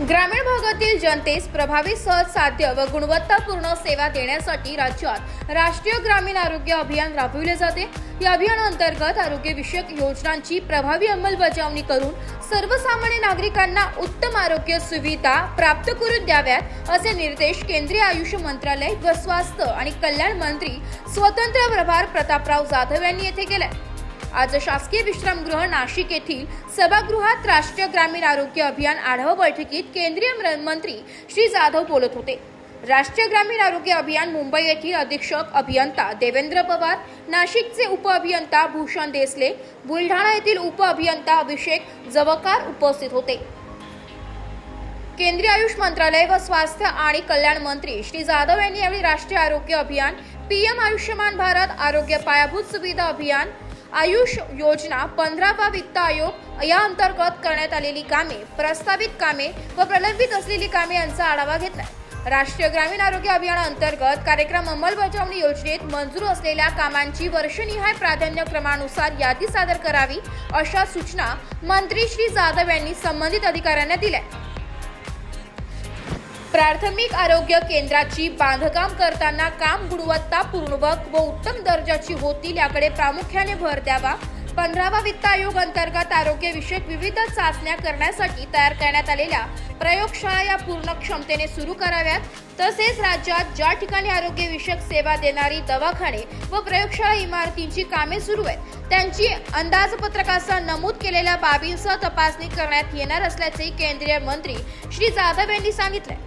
ग्रामीण भागातील जनतेस प्रभावी सहज साध्य व गुणवत्तापूर्ण सेवा देण्यासाठी राज्यात राष्ट्रीय ग्रामीण आरोग्य अभियान राबविले जाते. या अभियानाअंतर्गत आरोग्यविषयक योजनांची प्रभावी अंमलबजावणी करून सर्वसामान्य नागरिकांना उत्तम आरोग्य सुविधा प्राप्त करून द्याव्यात असे निर्देश केंद्रीय आयुष मंत्रालय व स्वास्थ्य आणि कल्याण मंत्री स्वतंत्र प्रभार प्रतापराव जाधव यांनी येथे केले आज शासकीय विश्रामगृह नाशिक येथील सभागृहात राष्ट्रीय ग्रामीण आरोग्य अभियान आढावा बैठकीत केंद्रीय मंत्री श्री जाधव बोलत होते. राष्ट्रीय ग्रामीण आरोग्य अभियान मुंबई येथील अधीक्षक अभियंता देवेंद्र पवार नाशिकचे उप अभियंता भूषण देसले बुलढाणा येथील उपअभियंता अभिषेक जवकार उपस्थित होते. केंद्रीय आयुष मंत्रालय व स्वास्थ्य आणि कल्याण मंत्री श्री जाधव यांनी यावेळी राष्ट्रीय आरोग्य अभियान पीएम आयुष्यमान भारत आरोग्य पायाभूत सुविधा अभियान आयुष योजना पंधरावा वित्त आयोग या अंतर्गत करण्यात आलेली कामे प्रस्तावित कामे व प्रलंबित असलेली कामे यांचा आढावा घेतला राष्ट्रीय ग्रामीण आरोग्य अभियानाअंतर्गत कार्यक्रम अंमलबजावणी योजनेत मंजूर असलेल्या कामांची वर्षनिहाय प्राधान्यक्रमानुसार यादी सादर करावी अशा सूचना मंत्री श्री जाधव यांनी संबंधित अधिकाऱ्यांना दिल्या. प्राथमिक आरोग्य केंद्राची बांधकाम करताना काम गुणवत्तापूर्वक व उत्तम दर्जाची होतील याकडे प्रामुख्याने भर द्यावा. पंधरावा वित्त आयोग अंतर्गत आरोग्यविषयक विविध चाचण्या करण्यासाठी तयार करण्यात आलेल्या प्रयोगशाळा या पूर्ण क्षमतेने सुरू कराव्यात. तसेच राज्यात ज्या ठिकाणी आरोग्यविषयक सेवा देणारी दवाखाने व प्रयोगशाळा इमारतींची कामे सुरू आहेत त्यांची अंदाजपत्रकासह नमूद केलेल्या बाबींसह तपासणी करण्यात येणार असल्याचे केंद्रीय मंत्री श्री जाधव यांनी सांगितले